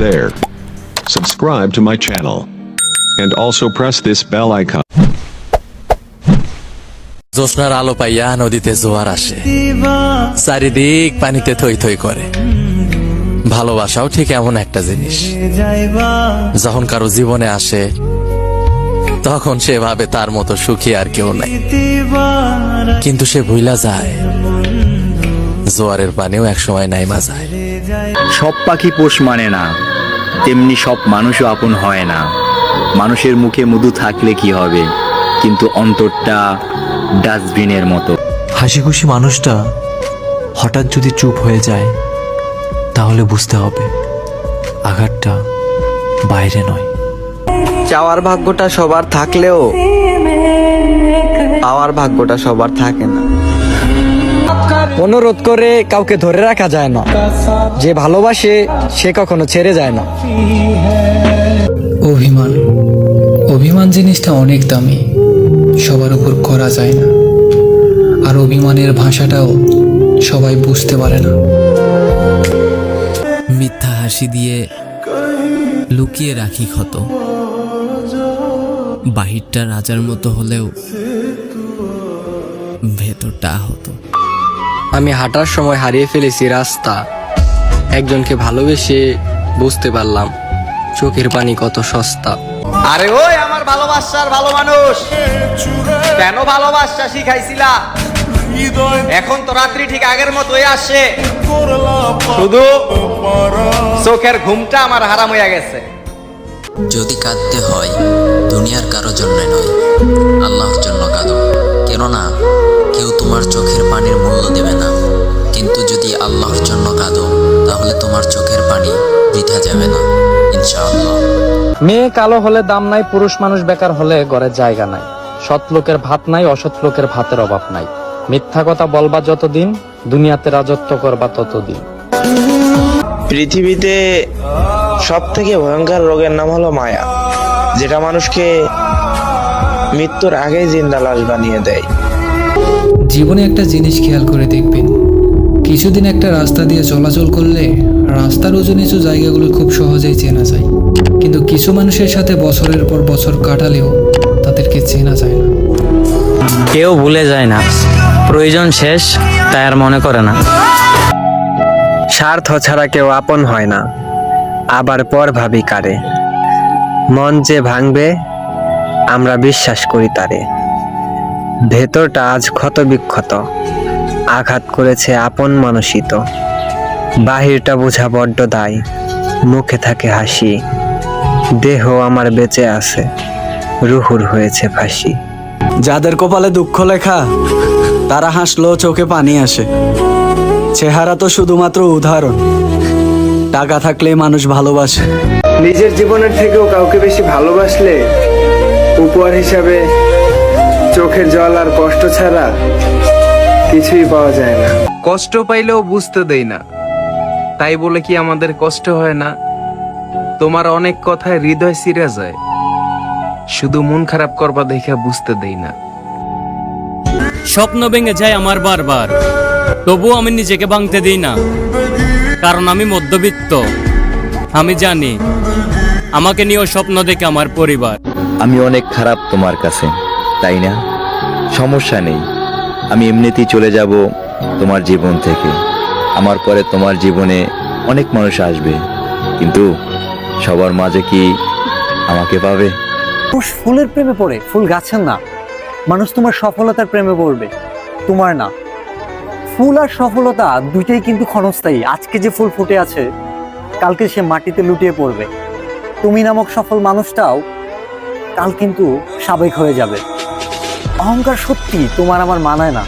there. Subscribe to my channel. And also press this bell icon. জ্যোৎস্নার আলো পাইয়া নদীতে জোয়ার আসে। চারিদিক পানিতে থই থই করে। ভালোবাসাও ঠিক এমন একটা জিনিস। যখন কারও জীবনে আসে তখন সে ভাবে তার মতো সুখী আর কেউ নাই। কিন্তু সে ভুইলা যায়। জোয়ারের পানিও একসময় নাইমা যায়। সব পাখি পোষ মানে না। তেমনি সব মানুষও আপন হয় না। মানুষের মুখে মধু থাকলে কি হবে? কিন্তু অন্তরটা ডাস্টবিনের মতো। হাসি খুশি মানুষটা হঠাৎ যদি চুপ হয়ে যায় তাহলে বুঝতে হবে আঘাতটা বাইরে নয়। চাওয়ার ভাগ্যটা সবার থাকলেও পাওয়ার ভাগ্যটা সবার থাকে না। অনুরোধ করে কাউকে ধরে রাখা যায় না। যে ভালোবাসে, সে কখনো ছেড়ে যায় না। অভিমান। অভিমান জিনিসটা অনেক দামি। সবার উপর করা যায় না। আর অভিমানের ভাষাটাও সবাই বুঝতে পারে না। মিথ্যা হাসি দিয়ে লুকিয়ে রাখি ক্ষত। বাহিরটা রাজার মতো হলেও ভেতরটা আহত। আমি হাঁটার সময় হারিয়ে ফেলেছি রাস্তা। একজনকে ভালোবেসে বুঝতে পারলাম চোখের পানি কত সস্তা। আরে ওই আমার ভালোবাসার ভালো মানুষ। কেন ভালোবাসা শিখাইছিলা? এখন তো রাত্রি ঠিক আগের মতোই আসে। শুধু চোখের ঘুমটা আমার হারাম হইয়া গেছে। যদি কাঁদতে হয় দুনিয়ার কারও জন্য নয় আল্লাহর জন্য কাঁদো। কেউ তোমার চোখের পানির মূল্য দেবে না। কিন্তু যদি আল্লাহর জন্য কাঁদো তাহলে তোমার চোখের পানি বৃথা যাবে না ইনশাআল্লাহ। মেয়ে কালো হলে দাম নাই পুরুষ মানুষ বেকার হলে ঘরের জায়গা নাই। সৎ লোকের ভাত নাই অসৎ লোকের ভাতের অভাব নাই। মিথ্যা কথা বলবা যতদিন দুনিয়াতে রাজত্ব করবা ততদিন। পৃথিবীতে সব থেকে ভয়ঙ্কর রোগের নাম হলো মায়া যেটা মানুষকে মৃত্যুর আগেই জিন্দা লাশ বানিয়ে দেয়। জীবনে একটা জিনিস খেয়াল করে দেখবেন। কিছুদিন একটা রাস্তা দিয়ে চলাচল করলে রাস্তার উঁচু নিচু জায়গাগুলো খুব সহজেই চেনা যায়। কিন্তু কিছু মানুষের সাথে বছরের পর বছর কাটালেও তাদেরকে চেনা যায় না। কেউ ভুলে যায় না। প্রয়োজন শেষ, তাই আর মনে করে না। স্বার্থ ছাড়া কেউ আপন হয় না। আবার পর ভাবি কারে। মন যে ভাঙবে, আমরা বিশ্বাস করি তারে। ভেতরটা আজ ক্ষত বিক্ষত আঘাত করেছে আপন মানসিত। বাহিরটা বোঝা বড্ড দায়। মুখে থাকে হাসি। দেহ আমার বেঁচে আছে। রুহুর হয়েছে ফাঁসি। যাদের কপালে দুঃখ লেখা তারা হাসলেও চোখে পানি আসে। চেহারা তো শুধুমাত্র উদাহরণ। টাকা থাকলেই মানুষ ভালোবাসে। নিজের জীবনের থেকেও কাউকে বেশি ভালোবাসলে উপহার হিসাবে চোখের জল আর কষ্ট ছাড়া কিছুই পাওয়া যায় না। কষ্ট পাইলেও বুঝতে দেই না। তাই বলে কি আমাদের কষ্ট হয় না? তোমার অনেক কথায় হৃদয় সিরে যায়। শুধু মন খারাপ করবা দেখে বুঝতে দেই না। স্বপ্ন ভেঙে যায় আমার বারবার। তবুও আমি নিজেকে ভাঙতে দিই না। কারণ আমি মধ্যবিত্ত। আমি জানি আমাকে নিয়েও স্বপ্ন দেখে আমার পরিবার। আমি অনেক খারাপ তোমার কাছে। তাই না? সমস্যা নেই। আমি এমনিতেই চলে যাব তোমার জীবন থেকে। আমার পরে তোমার জীবনে অনেক মানুষ আসবে। কিন্তু সবার মাঝে কি আমাকে পাবে? ফুলের প্রেমে পড়ে, ফুল গাছের না। মানুষ তোমার সফলতার প্রেমে পড়বে, তোমার না। ফুল আর সফলতা দুইটাই কিন্তু ক্ষণস্থায়ী। আজকে যে ফুল ফুটে আছে, কালকে সে মাটিতে লুটিয়ে পড়বে। তুমি নামক সফল মানুষটাও কাল কিন্তু সাবেক হয়ে যাবে। অহংকার সত্যি তোমার আমার মানায় না।